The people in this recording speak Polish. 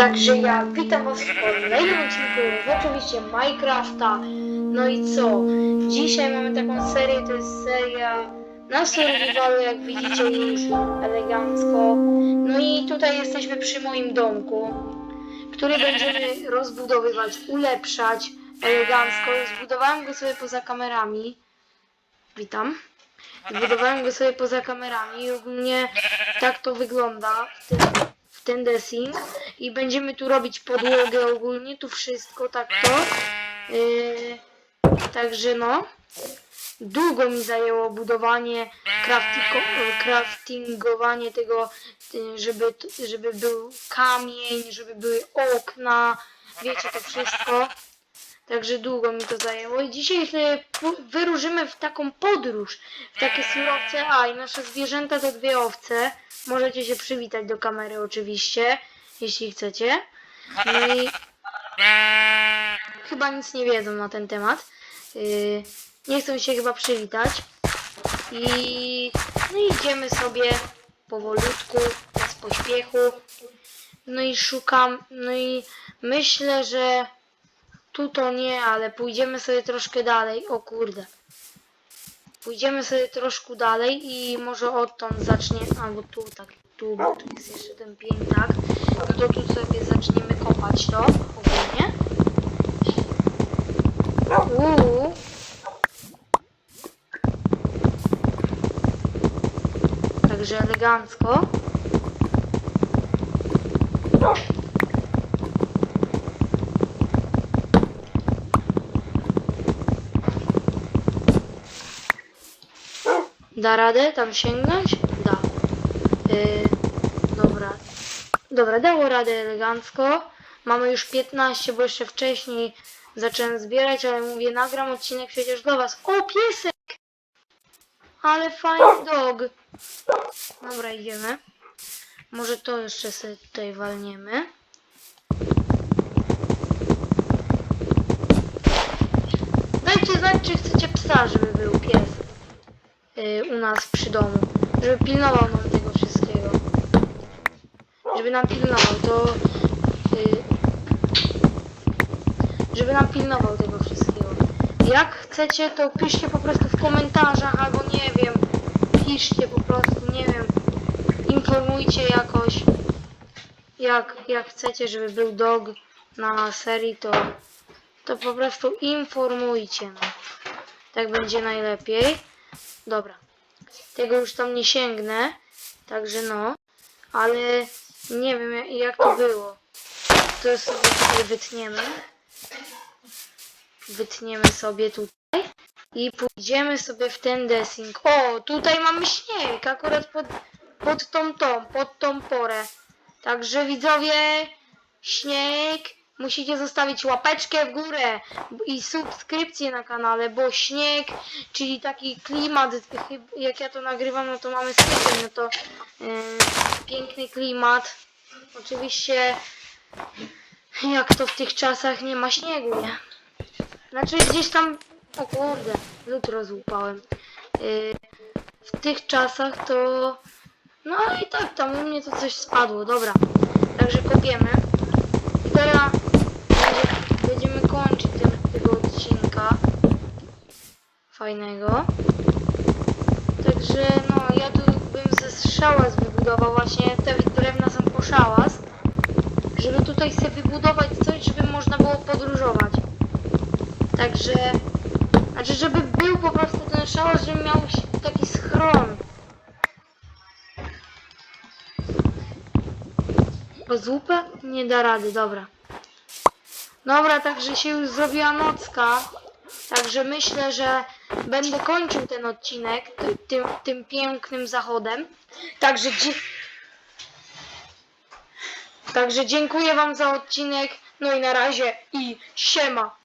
Także ja witam was w kolejnym odcinku oczywiście Minecrafta. No i co? Dzisiaj mamy taką serię, to jest seria na survivalu, jak widzicie już elegancko. No i tutaj jesteśmy przy moim domku, który będziemy rozbudowywać, ulepszać elegancko. Zbudowałem go sobie poza kamerami. Witam. Zbudowałem go sobie poza kamerami i ogólnie tak to wygląda w ten, w ten desing. I będziemy tu robić podłogę ogólnie, tu wszystko, tak to. Yy, także no. Długo mi zajęło budowanie, craftingo, craftingowanie tego, yy, żeby, żeby był kamień, żeby były okna, wiecie to wszystko. Także długo mi to zajęło i dzisiaj wyruszymy w taką podróż, w takie surowce. A i nasze zwierzęta to dwie owce. Możecie się przywitać do kamery oczywiście, jeśli chcecie. No i chyba nic nie wiedzą na ten temat. Yy, nie chcą się chyba przywitać. I no idziemy sobie powolutku, bez pośpiechu. No i szukam, no i myślę, że tu to nie, ale pójdziemy sobie troszkę dalej. O kurde. Pójdziemy sobie troszkę dalej i może odtąd zacznie, albo tu tak, tu, bo tu jest jeszcze ten piętak. No to tu sobie zaczniemy kopać to ogólnie. Uuu. Także elegancko. Da radę tam sięgnąć? Da. Yy, dobra. Dobra, dało radę elegancko. Mamy już 15, bo jeszcze wcześniej zacząłem zbierać, ale mówię, nagram odcinek przecież do was. O, piesek! Ale fajny dog. Dobra, idziemy. Może to jeszcze sobie tutaj walniemy. Dajcie znać, czy chcecie psa, żeby był pies u nas przy domu. Żeby pilnował nam tego wszystkiego. Żeby nam pilnował, to... Y, żeby nam pilnował tego wszystkiego. Jak chcecie, to piszcie po prostu w komentarzach, albo nie wiem, piszcie po prostu, nie wiem, informujcie jakoś, jak, jak chcecie, żeby był dog na serii, to, to po prostu informujcie, no. Tak będzie najlepiej. Dobra. Tego już tam nie sięgnę. Także no. Ale nie wiem jak, to było. To sobie tutaj wytniemy. Wytniemy sobie tutaj. I pójdziemy sobie w ten desing. O, tutaj mamy śnieg. Akurat pod, pod tą tą, pod tą porę. Także widzowie, śnieg. Musicie zostawić łapeczkę w górę i subskrypcję na kanale, bo śnieg, czyli taki klimat, jak ja to nagrywam, no to mamy styczeń, no to yy, piękny klimat. Oczywiście, jak to w tych czasach nie ma śniegu, nie? Znaczy gdzieś tam, o kurde, lód rozłupałem. Yy, w tych czasach to, no i tak, tam u mnie to coś spadło, dobra. Także kopiemy. I teraz będzie, będziemy kończyć ten, tego odcinka fajnego. Także no ja tu bym ze szałas wybudował właśnie te drewna są po szałas. Żeby tutaj sobie wybudować coś, żeby można było podróżować. Także znaczy żeby był po prostu ten szałas, żeby miał taki schron. Bez łupę? Nie da rady, dobra. Dobra, także się już zrobiła nocka. Także myślę, że będę kończył ten odcinek ty- tym, tym pięknym zachodem. Także, Także dziękuję Wam za odcinek. No i na razie i siema.